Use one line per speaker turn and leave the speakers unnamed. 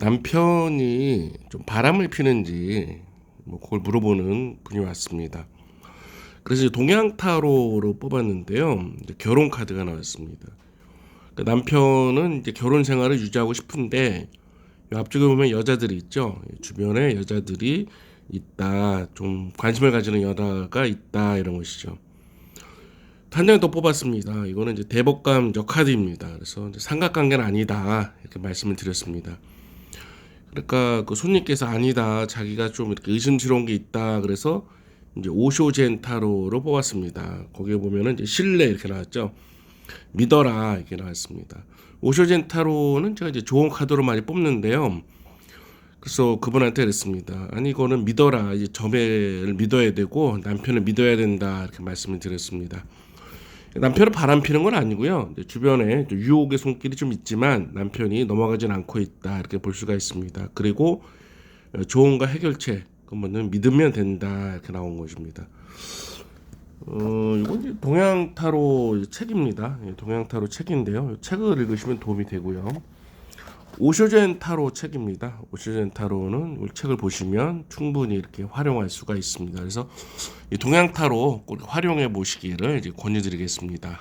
남편이 좀 바람을 피는지 뭐 그걸 물어보는 분이 왔습니다. 그래서 동양 타로로 뽑았는데요. 결혼 카드가 나왔습니다. 그러니까 남편은 이제 결혼 생활을 유지하고 싶은데 이 앞쪽에 보면 여자들이 있죠. 주변에 여자들이 있다. 좀 관심을 가지는 여자가 있다 이런 것이죠. 한 장 더 뽑았습니다. 이거는 이제 대법감 역카드입니다. 그래서 삼각관계는 아니다 이렇게 말씀을 드렸습니다. 그러니까 그 손님께서 아니다 자기가 좀 이렇게 의심스러운 게 있다 그래서 이제 오쇼젠 타로로 뽑았습니다. 거기에 보면은 이제 신뢰 이렇게 나왔죠. 믿어라 이렇게 나왔습니다. 오쇼젠 타로는 제가 이제 좋은 카드로 많이 뽑는데요. 그래서 그분한테 그랬습니다. 아니 이거는 믿어라 이제 점을 믿어야 되고 남편을 믿어야 된다 이렇게 말씀을 드렸습니다. 남편은 바람 피는 건 아니고요. 주변에 좀 유혹의 손길이 좀 있지만 남편이 넘어가진 않고 있다 이렇게 볼 수가 있습니다. 그리고 어, 조언과 해결책 그거는 믿으면 된다 이렇게 나온 것입니다. 어 이건 동양 타로 책입니다. 예, 동양 타로 책인데요. 이 책을 읽으시면 도움이 되고요. 오쇼젠 타로 책입니다. 오쇼젠 타로는 이 책을 보시면 충분히 이렇게 활용할 수가 있습니다. 그래서 이 동양 타로 꼭 활용해 보시기를 이제 권유드리겠습니다.